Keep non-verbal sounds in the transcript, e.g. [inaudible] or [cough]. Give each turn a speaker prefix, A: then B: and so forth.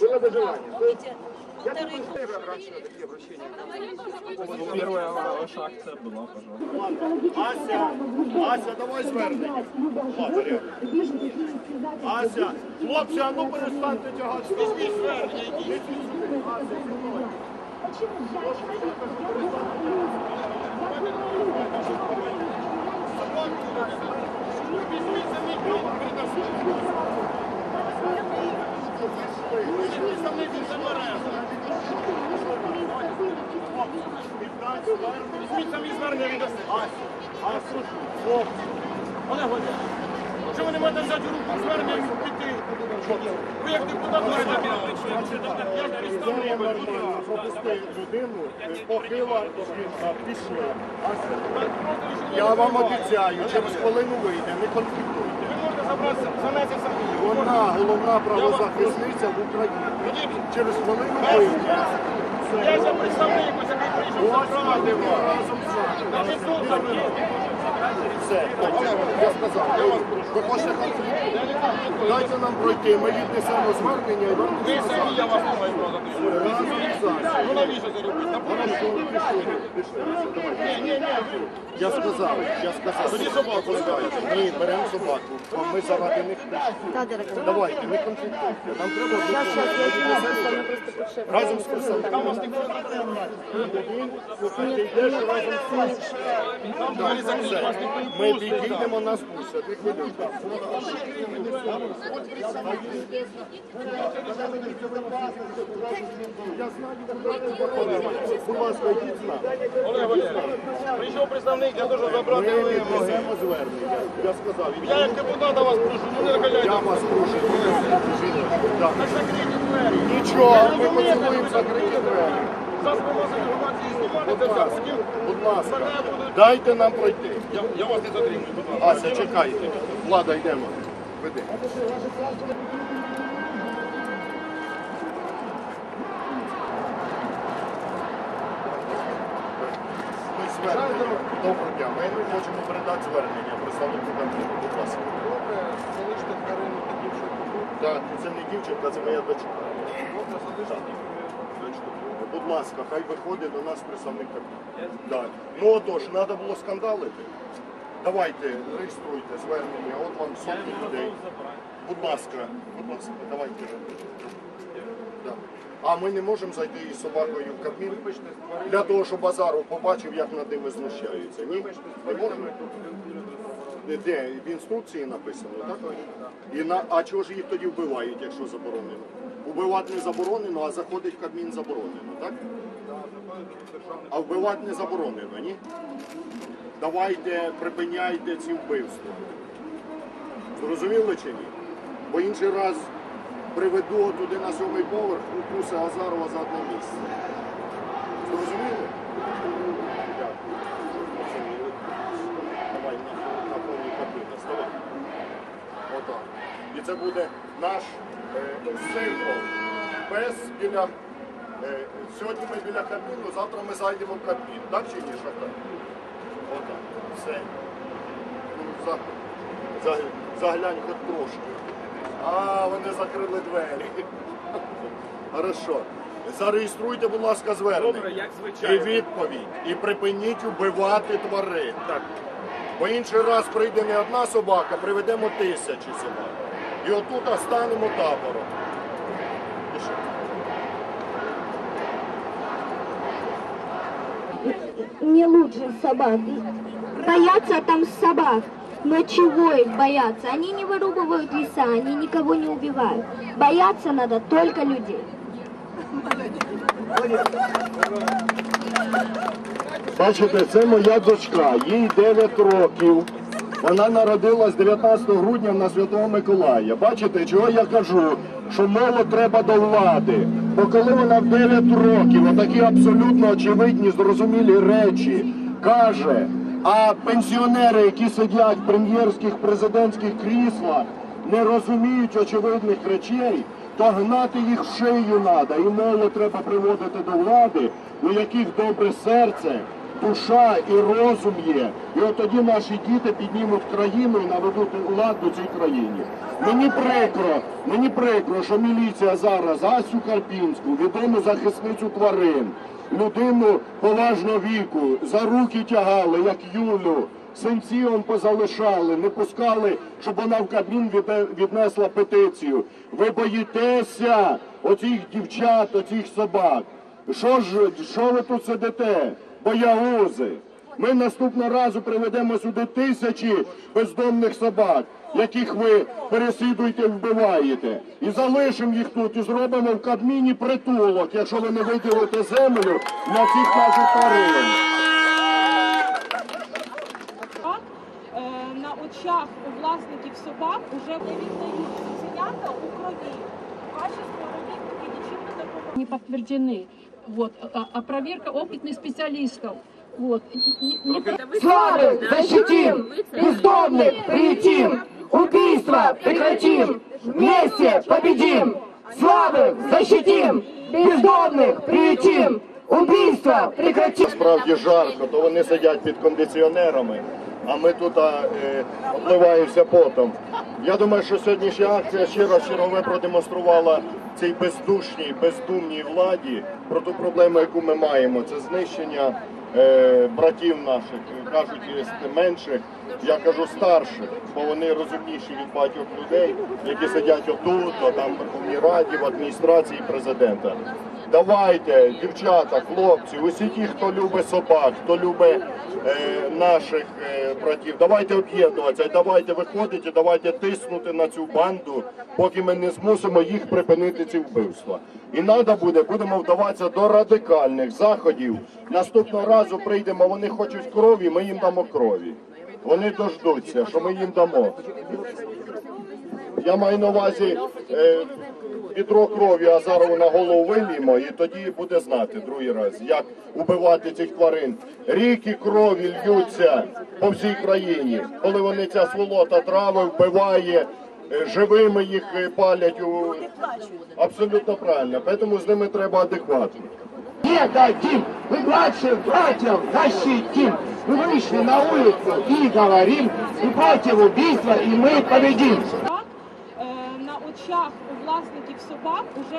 A: Было бы желание.
B: Помните, полторы
C: Первая ваша акция была, пожалуйста.
A: Ася, Ася, давай звернення. Матері. Ася, хлопці, а ну перестаньте тягати. Візьміть звернення, йдіть сюди. Ася, зі мною. Візьміть за мій кліп, передасте. Візьміть не можете взяти руку звернення і піти? Ви як депутат маєте людину, похила, пішли. Я вам обіцяю, через хвилину вийде, не конфліктуйте. Вона головна правозахисниця в Україні. Через хвилину вийде. Я за представник, ось який прийшов ми разом з вами. Все, я сказав, я вас прошу. Ви хочете конфлікту? Дайте нам пройти, ми віднесемо звернення і вам
C: Ви самі, я вас не маю
A: Асею.
C: Ну навіщо це робити? Та.
A: Я сказав, я сказав.
C: Тоді собаку.
A: Ні, беремо собаку. бо Ми заради них прийшли. Давайте, не конфліктуйте. Нам треба допомогти. Разом з представниками. Там вас ніхто не треба. Він, слухайте, йдеш разом з все. Ми підійдемо, ви заходите. Будь ласка, йдіть з нами.
C: Прийшов представник, я дуже забрати
A: звернення. Я сказав,
C: Я як депутата вас прошу, ну не
A: я вас прошу. Нічого, ми поцілуємо закриті двері. Будь
C: це все.
A: ласка,
C: Хотів,
A: будь ласка, дайте нам пройти.
C: Я, я вас не затримую, будь ласка.
A: Ася, чекайте. Влада, йдемо. Веди. Ми звернення. Доброго дня. Ми хочемо передати звернення представнику конфлікту. Будь ласка.
C: Добре, залиште таким, що тут.
A: Так, це не дівчинка, це моя дочка.
C: Добре, залиште.
A: Будь ласка, хай виходить до нас представник кабінету. Так. Ну отож, треба було скандалити. Давайте, реєструйте звернення, от вам сотні людей. Будь ласка, будь ласка, давайте. Да. А ми не можемо зайти із собакою в кабмін для того, щоб Базаров побачив, як над ними знущаються. Ні? Не можемо? Де? В інструкції написано, так? І на... А чого ж їх тоді вбивають, якщо заборонено? Убивати не заборонено, а заходить в кабмін заборонено, так? А вбивати не заборонено, ні? Давайте припиняйте ці вбивства. Зрозуміли чи ні? Бо інший раз приведу туди на сьомий поверх, укуси Азарова за одне місце. Зрозуміли? Дякую. Зрозуміли. Давай на, на повній кабіні, ставай. Отак. І це буде наш е, символ. Пес біля. Е, сьогодні ми біля кабіну, завтра ми зайдемо в кабін. Так чи ні, шахтар? Отак. Все. Ну, за, за, заглянь хоч трошки. А, вони закрили двері. [laughs] Хорошо. Зареєструйте, будь ласка, звернення.
C: Добре, як
A: І відповідь. І припиніть убивати тварин. Так. Бо інший раз прийде не одна собака, приведемо тисячі собак. І отут станемо табором.
D: Не лучше собак. Боятся там собак. Но чего их бояться? Они не вырубывают леса, они никого не убивают. Бояться надо только людей.
A: Бачите, це моя дочка, їй 9 років. Вона народилась 19 грудня на Святого Миколая. Бачите, чого я кажу, що молодь треба до влади. Бо коли вона в 9 років, отакі абсолютно очевидні, зрозумілі речі каже, а пенсіонери, які сидять в прем'єрських президентських кріслах, не розуміють очевидних речей, то гнати їх в шию треба. І молодь треба приводити до влади, у яких добре серце, душа і розум є. І от тоді наші діти піднімуть країну і наведуть лад у цій країні. Мені прикро, мені прикро, що міліція зараз Асю Карпінську, відому захисницю тварин, людину поважного віку, за руки тягали, як Юлю. Синці он позалишали, не пускали, щоб вона в Кабмін віднесла петицію. Ви боїтеся оцих дівчат, оцих собак. Що ж, що ви тут сидите? Боягузи. Ми наступного разу приведемо сюди тисячі бездомних собак, яких ви переслідуєте вбиваєте. І залишимо їх тут, і зробимо в Кабміні притулок, якщо ви не виділите землю на всіх наших тварин.
E: Е, на очах у власників собак уже не віддають цуценята у крові. Ваші співробітники нічим не допомагають.
F: не подтверждены. Вот, а, а проверка опытных специалистов. Вот. Не- не-
G: Славы защитим, бездомных приютим, убийства прекратим, вместе победим. Славы защитим, бездомных приютим, убийства прекратим.
A: Справді жарко, то вони сидять під кондиціонерами, а ми тут а, е, обливаємося потом. Я думаю, що сьогоднішня акція раз чергове продемонструвала цій бездушній, бездумній владі про ту проблему, яку ми маємо. Це знищення е, братів наших, кажуть, менших, я кажу старших, бо вони розумніші від багатьох людей, які сидять отут, а там в Верховній Раді, в адміністрації президента. Давайте, дівчата, хлопці, усі ті, хто любить собак, хто любить е, наших е, братів, давайте об'єднуватися, і давайте виходити, давайте тиснути на цю банду, поки ми не змусимо їх припинити ці вбивства. І треба буде, будемо вдаватися до радикальних заходів. Наступного разу прийдемо, вони хочуть крові, ми їм дамо крові. Вони дождуться, що ми їм дамо. Я маю на увазі е, відро крові Азарову на голову виліємо, і тоді буде знати другий раз, як убивати цих тварин. Ріки крові льються по всій країні, коли вони ця сволота трави вбиває, е, живими їх е, палять. У... Абсолютно правильно. Тому з ними треба адекватно.
G: Не дадим, мы младших братьев защитим. Мы вышли на улицу и говорим, и против убийства, и мы победим.
E: Так, е, на очах у власників собак уже